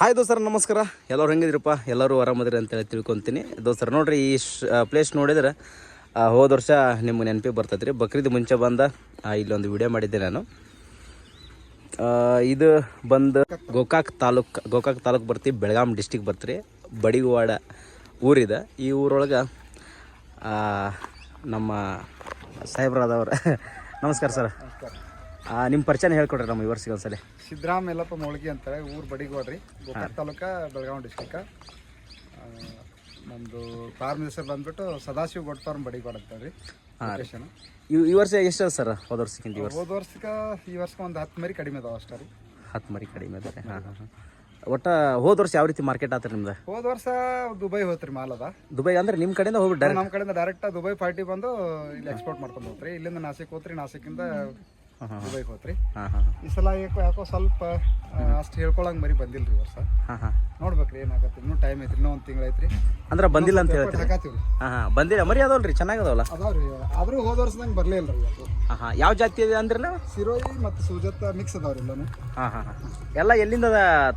Hi ದೋಸ್ತರ, ನಮಸ್ಕಾರ. ಎಲ್ಲರೂ ಹೆಂಗಿದ್ರಪ್ಪ? ಎಲ್ಲರೂ ಆರಾಮದ್ರಿ ಅಂತೇಳಿ ತಿಳ್ಕೊತೀನಿ. ದೋಸ್ತರ, ನೋಡ್ರಿ, ಈ ಪ್ಲೇಸ್ ನೋಡಿದ್ರೆ ಹೋದ ವರ್ಷ ನಿಮ್ಗೆ ನೆನಪಿಗೆ ಬರ್ತೈತೆ ರೀ ಬಕ್ರೀದ್ ಮುಂಚೆ ಬಂದ ಇಲ್ಲೊಂದು ವಿಡಿಯೋ ಮಾಡಿದ್ದೆ ನಾನು. ಇದು ಬಂದು ಗೋಕಾಕ್ ತಾಲೂಕ್ ಗೋಕಾಕ್ ತಾಲೂಕ್ ಬರ್ತಿ ಬೆಳಗಾಂ ಡಿಸ್ಟಿಕ್ ಬರ್ತೀರಿ. ಬಡಿಗವಾಡ ಊರಿದೆ. ಈ ಊರೊಳಗೆ ನಮ್ಮ ಸಾಹೇಬ್ರಾದವ್ರ. ನಮಸ್ಕಾರ ಸರ್. ನಿಮ್ಮ ಪರಿಚಯ ಹೇಳ್ಕೊಡ್ರಿ ನಮ್ಮ ಈ ವರ್ಷಕ್ಕೆ ಒಂದ್ಸಲ. ಸಿದ್ದರಾಮ್ ಎಲ್ಲಪ್ಪ ಮೌಳ್ಗಿ ಅಂತಾರೆ ಊರು ಬಡಿಗೋಡ್ರಿ ಗೋಕಾಕ್ ತಾಲೂಕ ಬೆಳಗಾವಿ ಡಿಸ್ಟಿಕ್ ನಮ್ಮದು ಫಾರ್ಮ್ ಹೆಸರು ಬಂದ್ಬಿಟ್ಟು ಸದಾಶಿವ ಗೊಡ್ ಫಾರ್ಮ್ ಬಡಿಗೋಡ್ ಅಂತಾರೆ ಲೊಕೇಶನ್ ಈ ಈ ವರ್ಷ ಎಷ್ಟು ಸರ್ ಹೋದ ವರ್ಷಕ್ಕಿಂತ ಈ ವರ್ಷ? ಹೋದ ವರ್ಷಕ್ಕೆ ಈ ವರ್ಷಕ್ಕೆ ಒಂದು ಹತ್ತು ಮರಿ ಕಡಿಮೆ ಅದಾವ ಅಷ್ಟೇ ರೀ. ಹತ್ತು ಮರಿ ಕಡಿಮೆ ಅದ ಹಾಂ ಹಾಂ ಹಾಂ. ಒಟ್ಟು ಹೋದ ವರ್ಷ ಯಾವ ರೀತಿ ಮಾರ್ಕೆಟ್ ಆತ್ರಿ ನಿಮ್ದು? ಹೋದ ವರ್ಷ ದುಬೈ ಹೋತ್ರಿ ಮಾಲ್ ಅದ. ದುಬೈ ಅಂದ್ರೆ ನಿಮ್ಮ ಕಡೆಯಿಂದ ಹೋಗ್ಬಿಟ್ಟು ನಮ್ಮ ಕಡೆಯಿಂದ ಡೈರೆಕ್ಟ್ ದುಬೈ ಪಾರ್ಟಿ ಬಂದು ಇಲ್ಲಿ ಎಕ್ಸ್ಪೋರ್ಟ್ ಮಾಡ್ಕೊಂಡು ಹೋಗ್ರಿ ಇಲ್ಲಿಂದ ನಾಸಿಕ್ ಹೋತ್ರಿ ನಾಸಿಕಿಂದ ದುಬೈಗೆ ಹೋತ್ರಿ. ಹಾಂ ಹಾಂ ಈ ಸಲ ಯಾಕೋ ಯಾಕೋ ಸ್ವಲ್ಪ ಅಷ್ಟು ಹೇಳ್ಕೊಳಂಗೆ ಮರಿ ಬಂದಿಲ್ಲ ರೀ ವರ್ಷ. ಹಾಂ ಹಾಂ. ನೋಡ್ಬೇಕ್ರಿ ಏನಾಗತ್ತೆ ಇನ್ನೂ ಟೈಮ್ ಐತ್ರಿ ಇನ್ನೂ ಒಂದು ತಿಂಗಳು ಐತ್ರಿ. ಅಂದ್ರೆ ಬಂದಿಲ್ಲ ಅಂತ ಹೇಳ್ತೀರಿ? ಹಾಕಾತೀವ್ರಿ ಹಾಂ ಹಾಂ. ಬಂದಿಲ್ಲ ಮರಿ ಅದಾವಲ್ಲ ರೀ ಚೆನ್ನಾಗದವಲ್ಲ? ಅದಾವ್ರಿ ಆದ್ರೂ ಹೋದ ವರ್ಷದಂಗೆ ಬರಲಿಲ್ಲ ರೀ ಇವತ್ತು. ಹಾಂ ಹಾಂ. ಯಾವ ಜಾತಿ ಇದೆ ಅಂದ್ರೆ ನೀವು ಸಿರೋಯಿ ಮತ್ತು ಸುಜಾತ ಮಿಕ್ಸ್ ಅದಾವ್ರಿ ಎಲ್ಲಾನು. ಹಾಂ ಹಾಂ ಹಾಂ. ಎಲ್ಲ ಎಲ್ಲಿಂದ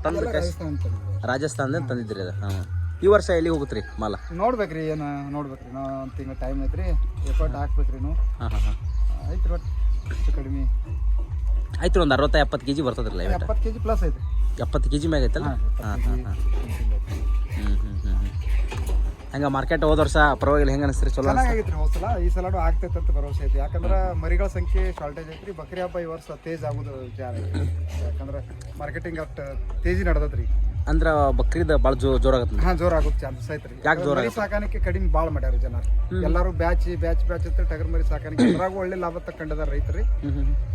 ತಂದು ಎಲ್ಲ ರಾಜಸ್ಥಾನ ರಾಜಸ್ಥಾನದಿಂದ ತಂದಿದ್ರಿ ಅದು? ಹಾಂ ಈ ವರ್ಷ ಎಲ್ಲಿ ಹೋಗುತ್ತೆ ರೀ ಮಾಲ? ನೋಡ್ಬೇಕ್ರಿ ಏನು ನೋಡ್ಬೇಕ್ರಿ ನಾ ಒಂದು ತಿಂಗಳು ಟೈಮ್ ಐತ್ರಿ. ಎಫರ್ಟ್ ಹಾಕ್ಬೇಕ್ರಿ ನೀವು ಹಾಂ ಹಾಂ ಹಾಂ. ಐತ್ರಿ ಒಟ್ಟು. ಹೆಚ್ಚು ಕಡಿಮೆ. ಆಯ್ತು ಒಂದು ಅರವತ್ತ ಎಪ್ಪತ್ತು ಕೆ ಜಿ ಬರ್ತದ್ರಲ್ಲ ಎಪ್ಪತ್ತು ಕೆ ಜಿ ಪ್ಲಸ್ ಐತೆ. ಎಪ್ಪತ್ತು ಕೆ ಜಿ ಮ್ಯಾಗ ಐತಲ್ಲ? ಹಾಂ ಹಾಂ ಹ್ಞೂ ಹ್ಞೂ ಹ್ಞೂ ಹ್ಞೂ ಹಂಗೆ ಮಾರ್ಕೆಟ್ ಹೋದ ವರ್ಷ ಪರವಾಗಿಲ್ಲ ಹೆಂಗೆ ಅನಿಸ್ತೀರಿ? ಚಲೋ ಅನ್ಸ್ತಾ? ಚೆನ್ನಾಗೈತ್ರಿ ಈ ಸಲ ಈ ಸಲನೂ ಆಗ್ತೈತೆ ಅಂತ ಭರವಸೆ ಐತಿ. ಯಾಕಂದ್ರೆ ಮರಿಗಳ ಸಂಖ್ಯೆ ಶಾರ್ಟೇಜ್ ಐತ್ರಿ ಬಕ್ರಿ ಹಬ್ಬ ಈ ವರ್ಷ ತೇಜ್ ಆಗೋದು ಐತಿ. ಯಾಕಂದ್ರೆ ಮಾರ್ಕೆಟಿಂಗ್ ಅಷ್ಟು ತೇಜಿ ನಡೆದತ್ರಿ ಅಂದ್ರೆ ಬಕ್ರೀದ್ ಭಾಳ ಜೋ ಜೋರಾಗತ್ತೆ ಹಾ ಜೋರ್ ಆಗುತ್ತೆ ಚಾನ್ಸಸ್ ಐತ್ರಿ ಯಾಕೆ ಜೋರ್ ಮರಿ ಸಾಕಾಣಿಕೆ ಕಡಿಮೆ ಭಾಳ ಮಾಡ್ಯಾರ ಜನ. ಎಲ್ಲಾರು ಬ್ಯಾಚ್ ಬ್ಯಾಚ್ ಬ್ಯಾಚ್ ಅಂತ ಟಗರ್ ಮರಿ ಸಾಕಾಣಿಕೆ. ಅದ್ರಾಗ ಒಳ್ಳೆ ಲಾಭ ತಕೊಂಡಿದಾರ ರೈತರಿ.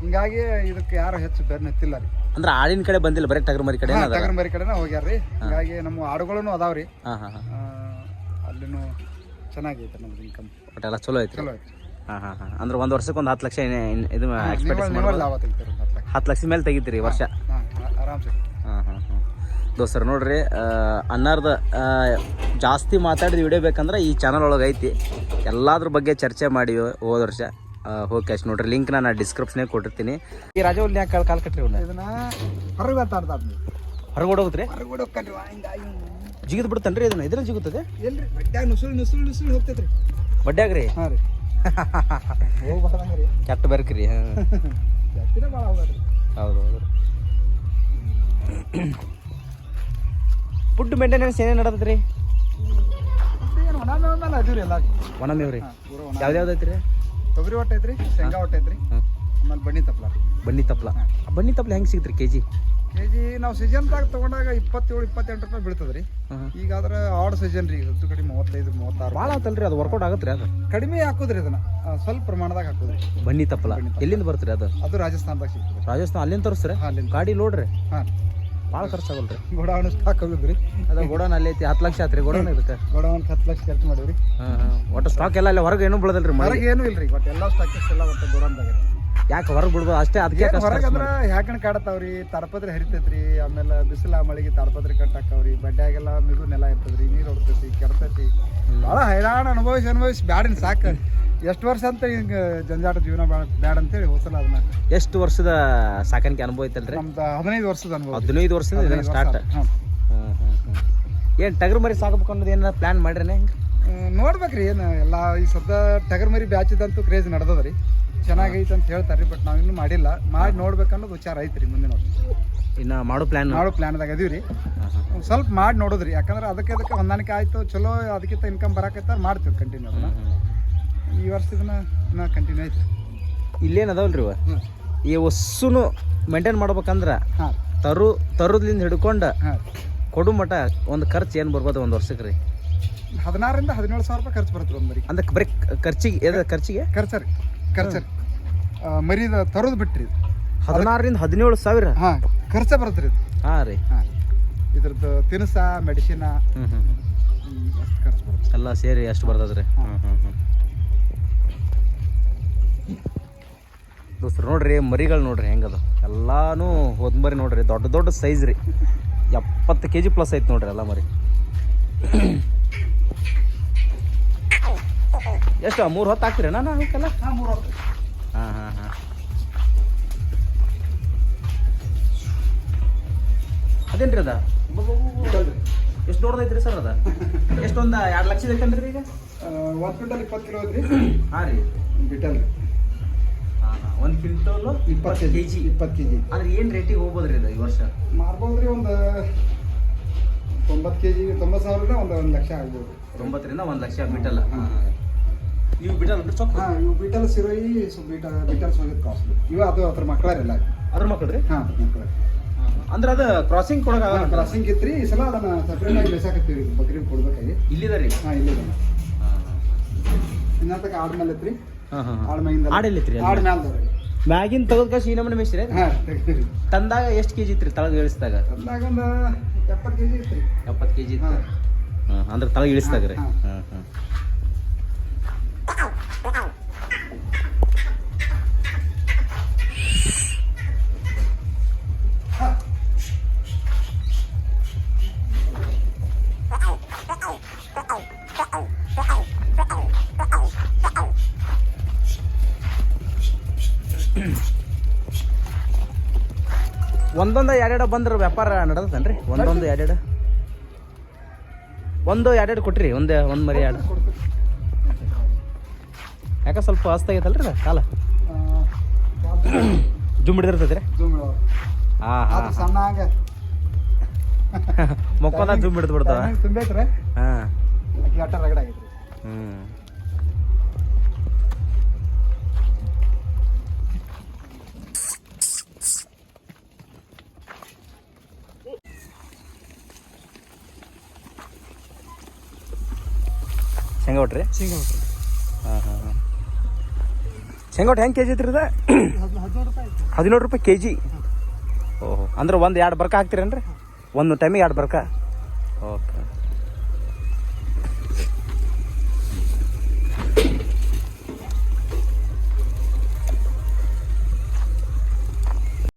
ಹಿಂಗಾಗಿ ಇದಕ್ಕೆ ಯಾರು ಹೆಚ್ಚು ಬೆನ್ನತ್ತಿಲ್ಲ ರೀ. ಅಂದ್ರೆ ಆಡಿನ ಕಡೆ ಬಂದಿಲ್ಲ ಬರೀ ಟಗರ್ ಮರಿ ಕಡೆ ಹಾ, ಟಗರ್ ಮರಿ ಕಡೆನ ರೀ ಹಿಂಗಾಗಿ ನಮ್ಮ ಆಡುಗಳನ್ನು ಅದಾವ್ರಿ ರೀ. ಹಾ ಹಾಂ ಆ, ಅಲ್ಲಿನೂ ಚೆನ್ನಾಗೈತೆ ನಮ್ದು ಇನ್ಕಮ್ ಎಲ್ಲ ಚಲೋ ಐತ್ರಿ? ಚಲೋ ಐತಿ ಹಾ ಹಾ ಹಾಂ. ಅಂದ್ರೆ ಒಂದು ವರ್ಷಕ್ಕೆ ಒಂದು ಹತ್ತು ಲಕ್ಷ ಏನೇ ಏನ್- ಇದು ಎಕ್ಸ್ಪೆಕ್ಟ್ ಲಾಭ ತೆಗಿತಾರೆ ಹತ್ತು ಲಕ್ಷ. ಹತ್ತು ಲಕ್ಷ ಮೇಲೆ ತೆಗಿತೀರಿ ಈ ವರ್ಷ? ಹಾ ಆರಾಮ್ಸೆ. ಹಾಂ ಹಾಂ ಹಾಂ. ದೋಸ್ತರು ನೋಡ್ರಿ ಅನ್ನಾರ್ದ ಜಾಸ್ತಿ ಮಾತಾಡಿದ ವಿಡಿಯೋ ಬೇಕಂದ್ರೆ ಈ ಚಾನಲ್ ಒಳಗೆ ಐತಿ. ಎಲ್ಲಾದ್ರ ಬಗ್ಗೆ ಚರ್ಚೆ ಮಾಡಿ ಹೋದ ವರ್ಷ. ಹೋಗಿ ಅಷ್ಟು ನೋಡ್ರಿ ಲಿಂಕ್ ನಾನು ಡಿಸ್ಕ್ರಿಪ್ಷನ್ಗೆ ಕೊಟ್ಟಿರ್ತೀನಿ. ಈ ರಾಜ ಯಾಕೆ ಕಾಲ್ ಕಾಲ್ ಕಟ್ರಿ ಆಡ್ತಾರ ಹೊರಗಡೆ ಹೋಗುತ್ತೆ ಜಿಗಿದ್ ಬಿಡ್ತಾನ್ರಿ ಇದನ್ನ ಇದ್ರ ಜಿಗುತ್ತದೆ? ಎಲ್ರಿ ಬಡ್ಡ್ಯಾಗ ರೀ? ಹಾಂ ರೀ. ಕೆಟ್ಟ ಬರ್ಕ್ರಿ ಹಾಂ. ಹೌದು. ಫುಡ್ ಮೇಂಟೆನೆನ್ಸ್ ಏನೇನು ನಡೆದದ್ರಿ? ರೀ ಒಣ ಮೇವ್ ಮೇಲೆ ಅದೀವ್ರಿ ಎಲ್ಲ ಒಣ ಮೇವ್ ರೀ ಪೂರ ಯಾವ್ದು ಐತ್ರಿ? ತೊಗರಿ ಹೊಟ್ಟೆ ಐತ್ರಿ ಶೇಂಗಾ ಹೊಟ್ಟೆ ಐತ್ರಿ ಆಮೇಲೆ ಬನ್ನಿ ತಪ್ಪಲ ಬನ್ನಿ ತಪ್ಲ. ಆ ಬನ್ನಿ ತಪ್ಲ ಹೆಂಗೆ ರೀ ಕೆ ಜಿ ಕೆ ಜಿ ನಾವು ಸೀಸನ್ದಾಗ ತೊಗೊಂಡಾಗ ಇಪ್ಪತ್ತೇಳು ಇಪ್ಪತ್ತೆಂಟು ರೂಪಾಯಿ ಬೀಳ್ತದೆ ರೀ ಈಗ ಆದ್ರೆ ಆಡ್ ಸೀಸನ್ ರೀ ಹೆಚ್ಚು ಕಡಿಮೆ ಮೂವತ್ತೈದು ಮೂವತ್ತಾರು ಭಾಳ ಆತಲ್ರಿ ಅದು ವರ್ಕೌಟ್ ಆಗತ್ರಿ ಅದು. ಕಡಿಮೆ ಹಾಕೋದ್ರಿ ಅದನ್ನ. ಸ್ವಲ್ಪ ಪ್ರಮಾಣದಾಗ ಹಾಕೋದ್ರಿ. ಬನ್ನಿ ತಪ್ಪಲ ಎಲ್ಲಿಂದ ಬರ್ತೀರಿ ಅದು? ಅದು ರಾಜಸ್ಥಾನದಾಗ ಸಿಗ್ತದೆ. ರಾಜಸ್ಥಾನ ಅಲ್ಲಿಂದ ತರಿಸ್ರಿ ಗಾಡಿ ಲೋಡ್ರಿ? ಹಾಂ. ಭಾಳ ಖರ್ಚಾಗಲ್ರಿ. ಗೋಡೌನ್ ಸ್ಟಾಕ್ ಹೋಗಿದ್ರಿ ಅದ ಗೋಡೌನ್ ಅಲ್ಲಿ ಐತಿ ಹತ್ತು ಲಕ್ಷ ಆತ್ರಿ ಗೋಡನ್ ಇದಕ್ಕೆ. ಗೋಡೌನ್ ಹತ್ತು ಲಕ್ಷ ಖರ್ಚು ಮಾಡಿವ್ರಿ. ಹಾಂ ಹಾಂ. ಒಟ್ಟು ಸ್ಟಾಕ್ ಎಲ್ಲ ಅಲ್ಲಿ ಹೊರಗೆ ಏನು ಬಿಡದಲ್ರಿ ಮಳೆ ಹೊರಗೆ ಏನೂ ಇಲ್ರಿ ಬಟ್ ಎಲ್ಲ ಸ್ಟಾಕ್ ಎಲ್ಲ ಒಟ್ಟು ಗೋಡೌನ್ದಾಗ. ಯಾಕೆ ಹೊರಗೆ ಬಿಡ್ಬೋದು ಅಷ್ಟೇ ಅದಕ್ಕೆ ಹೊರಗಂದ್ರೆ ಹ್ಯಾಕಣ್ ಕಾಡತಾವ್ರಿ ತಾಡ್ಪತ್ರಿ ಹರಿತೈತ್ರಿ ಆಮೇಲೆ ಬಿಸಿಲ ಮಳಿಗೆ ತಾಡ್ಪತ್ರಿ ಕಟ್ಟಾಕವ್ರಿ ಬಡ್ಡ್ಯಾಗೆಲ್ಲ ಮಿಗು ನೆಲ ಇರ್ತದ್ರಿ ನೀರು ಹೊಡ್ತೈತಿ ಕೆಡ್ತೈತಿ. ಭಾಳ ಹೈರಾಣ ಅನುಭವಿಸಿ ಅನುಭವಿಸಿ ಬ್ಯಾಡಿನ ಸಾಕು. ಎಷ್ಟು ವರ್ಷ ಅಂತ ಹಿಂಗ ಜಂಜಾಟ ಜೀವನ ಬೇಡ ಅಂತೇಳಿ ಹೋಸಲ ಅದನ್ನ. ಎಷ್ಟು ವರ್ಷದ ಸಾಕಾಣಿಕೆ ಅನುಭವ ಐತಲ್ರಿ? ನಮ್ದು ಹದಿನೈದು ವರ್ಷದ ಅನುಭವ ಹದಿನೈದು ವರ್ಷದ ಇದನ್ನ ಸ್ಟಾರ್ಟ್ ಏನು ಟಗರು ಮರಿ ಸಾಕಬೇಕು ಅನ್ನೋದು ಏನಾರ ಪ್ಲ್ಯಾನ್ ಮಾಡ್ರಿ ಹೆಂಗೆ? ನೋಡ್ಬೇಕ್ರಿ ಏನು ಎಲ್ಲ ಈ ಸದ್ದ ಟಗರ್ ಮರಿ ಬ್ಯಾಚಿದಂತೂ ಕ್ರೇಜ್ ನಡೆದದ್ರಿ. ಚೆನ್ನಾಗೈತೆ ಅಂತ ಹೇಳ್ತಾರ್ರಿ ಬಟ್ ನಾವು ಇನ್ನೂ ಮಾಡಿಲ್ಲ. ಮಾಡಿ ನೋಡ್ಬೇಕನ್ನೋದು ವಿಚಾರ ಐತ್ರಿ ಮುಂದಿನ ವರ್ಷ ಇನ್ನು ಮಾಡೋ ಪ್ಲ್ಯಾನ್ ಮಾಡೋ ಪ್ಲ್ಯಾನ್ದಾಗ ಅದೀವ್ರಿ ರೀ ಸ್ವಲ್ಪ ಮಾಡಿ ನೋಡೋದ್ರಿ. ಯಾಕಂದ್ರೆ ಅದಕ್ಕೆ ಅದಕ್ಕೆ ಹೊಂದಾಣಿಕೆ ಆಯಿತು ಚಲೋ ಅದಕ್ಕಿಂತ ಇನ್ಕಮ್ ಬರಕತ್ತ ಮಾಡ್ತೀವಿ ಕಂಟಿನ್ಯೂ ಅದನ್ನ. ಈ ವರ್ಷ ಇದನ್ನ ನಾ ಕಂಟಿನ್ಯೂ ಆಯ್ತು. ಇಲ್ಲೇನು ಅದಾವಲ್ರಿ ಇವ? ಹ್ಞೂ ಈ ವಸ್ಸುನು ಮೇಂಟೈನ್ ಮಾಡ್ಬೇಕಂದ್ರೆ ಹಾಂ. ತರು ತರುದ್ಲಿಂದ ಹಿಡ್ಕೊಂಡು ಹಾಂ. ಕೊಡು ಮಟ ಒಂದು ಖರ್ಚು ಏನು ಬರ್ಬೋದು ಒಂದು ವರ್ಷಕ್ಕೆ ರೀ ಹದಿನಾರರಿಂದ ಹದಿನೇಳು ಸಾವಿರ ರೂಪಾಯಿ ಖರ್ಚು ಬರುತ್ತೆ ಒಂದು ಮರಿ. ಅಂದ್ರೆ ಬರೀ ಖರ್ಚಿಗೆ ಎದ ಖರ್ಚಿಗೆ? ಖರ್ಚರಿ ಖರ್ಚರಿ. ಮರಿದ ತರೋದು ಬಿಟ್ರಿ. ಹದಿನಾರರಿಂದ ಹದಿನೇಳು ಸಾವಿರ? ಹಾಂ ಖರ್ಚ ಬರುತ್ತೆ ರೀ ಇದು. ಹಾಂ ರೀ. ಹಾಂ. ಇದ್ರದ್ದು ತಿನಿಸ ಮೆಡಿಸಿನ ಹ್ಞೂ ಹ್ಞೂ ಹ್ಞೂ ಅಷ್ಟು ಖರ್ಚು ಬರುತ್ತೆ ಎಲ್ಲ ಸೇರಿ ಅಷ್ಟು ಬರ್ತದ್ರಿ. ಹ್ಞೂ ಹ್ಞೂ ಹ್ಞೂ ದೋಸ್ತರು ನೋಡ್ರಿ ಮರಿಗಳು ನೋಡ್ರಿ ಹೆಂಗದ ಎಲ್ಲಾನು ಹೋದ್ ಮರಿ ನೋಡ್ರಿ ದೊಡ್ಡ ದೊಡ್ಡ ಸೈಜ್ ರೀ. ಎಪ್ಪತ್ತು ಕೆ ಜಿ ಪ್ಲಸ್ ಐತೆ ನೋಡ್ರಿ ಎಲ್ಲ ಮರಿ. ಎಷ್ಟು ಮೂರು ಹೊತ್ತು ಹಾಕ್ತೀರಿ ನಾನು ಅವಕ್ಕೆಲ್ಲ ಹಾಂ ಮೂರು ಹೊತ್ತು. ಹಾಂ ಹಾಂ ಹಾಂ. ಅದೇನ್ರಿ ಅದ? ಬಿಟ್ಟಲ್ ಎಷ್ಟು ದೊಡ್ಡದೈತ್ರಿ ಸರ್ ಅದ? ಎಷ್ಟೊಂದು ಎರಡು ಲಕ್ಷ ಐತನ್ರಿ ಈಗ? ಒಂದು ಕ್ವಿಂಟಲ್ ಇಪ್ಪತ್ತು ಕಿಲೋ ಐತ್ರಿ. ಹಾಂ ರೀ. ಒಂದು ಕ್ವಿಂಟಲ್ ಇಪ್ಪತ್ತು ಕೆ ಜಿ ಇಪ್ಪತ್ತು ಕೆ ಜಿ ಅಂದ್ರೆ ಏನು ರೇಟಿಗೆ ಹೋಗ್ಬೋದ್ರಿ ಇದು ಈ ವರ್ಷ? ಮಾರ್ಬೋದ್ರಿ ಒಂದು ತೊಂಬತ್ತು ಕೆ ಜಿ ತೊಂಬತ್ತು ಸಾವಿರದ ಒಂದು ಒಂದು ಲಕ್ಷ ಆಗ್ಬೋದು. ತೊಂಬತ್ತರಿಂದ ಒಂದು ಲಕ್ಷ ಬಿಟ್ಟಲ್ಲ? ನೀವು ಬಿಟಲ್ ಅಂದ್ರೆ ಚೊಕ್ಕ ಹಾಂ ಇವು ಬಿಟಲ್ ಸಿರೋಯಿ ಸೊ ಬಿಟ ಬಿಟಲ್ಸ್ ಹೋಗಿದ್ದು ಕಾಸ್ಟ್ಲಿ. ಇವು ಅದು ಅದ್ರ ಮಕ್ಕಳಾರಿಲ್ಲ. ಅದ್ರ ಮಕ್ಕಳು ರೀ ಹಾಂ ಮಕ್ಕಳು ಅಂದ್ರೆ ಅದು ಕ್ರಾಸಿಂಗ್ ಕೊಡಕ ಕ್ರಾಸಿಂಗ್ ಇತ್ರಿ ಈ ಸಲ ಅದನ್ನ ಸಪ್ರೇಟ್ ಆಗಿ ಬೆಸಾಕತ್ತೀವಿ ಬಕ್ರಿ ಕೊಡ್ಬೇಕಾಗಿ. ಇಲ್ಲಿದ. ರೀ ಹಾಂ. ಇಲ್ಲಿದ ಇನ್ನತಕ ಆಡ್ಮೇಲೆ ಐತ್ರಿ ಹಾಂ ಹಾಂ ಆಡ್ಮೇಲಿಂದ ಆಡಿಲ್ಲ ಅಲ್ಲಿ? ಆಡ್ ಮ್ಯಾಲ್ದವ್ರಿ ಮ್ಯಾಗಿನ ತಗದ್ ಕಾಸು ಈ ಮೇಸ್ರಿ ಹಾಂ ತಂದಾಗ ಎಷ್ಟು ಕೆಜಿ ಇತ್ರಿ ತಳಗ ಇಳಿಸಿದಾಗ? ತಂದಾಗ ಒಂದು ಎಪ್ಪತ್ತು ಕೆ ಜಿ ಇತ್ರಿ ಎಪ್ಪತ್ತು ಕೆ ಜಿ ಇತ್ತು ಅಂದ್ರೆ ತಳಗ ಇಳಿಸಿದಾಗ ರೀ. ಹಾಂ, ಹಾಂ. ಒಂದೊಂದು ಎರಡೆರಡು ಬಂದ್ರ ವ್ಯಾಪಾರ ನಡೆದತನ್ರಿ ಒಂದೊಂದು ಎರಡೆರಡು? ಒಂದು ಎರಡೆರಡು ಕೊಟ್ರಿ ಒಂದ್ ಒಂದು ಮರಿ ಎರಡು. ಯಾಕ ಸ್ವಲ್ಪ ಹಸ್ತಾಗೈತಲ್ರಿ ರೀ ಕಾಲ? ಜುಮ್ ಹಿಡಿದಿರ್ತೈತ್ರಿ? ರೀ ಹಾಂ ಹಾಂ. ಸಣ್ಣ ಹಂಗ ಮೊಕ್ಕದ ಜುಮ್ ಹಿಡಿದು ಬಿಡ್ತಾವ. ಹಾಂ. ಹ್ಞೂ ಶೇಂಗಾ ಒಟ್ರಿ ಶೇಂಗಾ ಹಾಂ ಹಾಂ ಹಾಂ. ಶೇಂಗಾ ಒಟ್ಟು ಹೆಂಗೆ ಕೆ ಜಿ ಐತ್ರಿ ಇದು? ಹದಿನೇಳು ರೂಪಾಯಿ ಹದಿನೇಳು ರೂಪಾಯಿ ಕೆ ಜಿ ಓಹೋ ಅಂದ್ರೆ ಒಂದು ಎರಡು ಬರ್ಕ ಹಾಕ್ತೀರೇನ್ರಿ? ಒಂದು ಟೈಮಿಗೆ ಎರಡು ಬರ್ಕ? ಓಕೆ.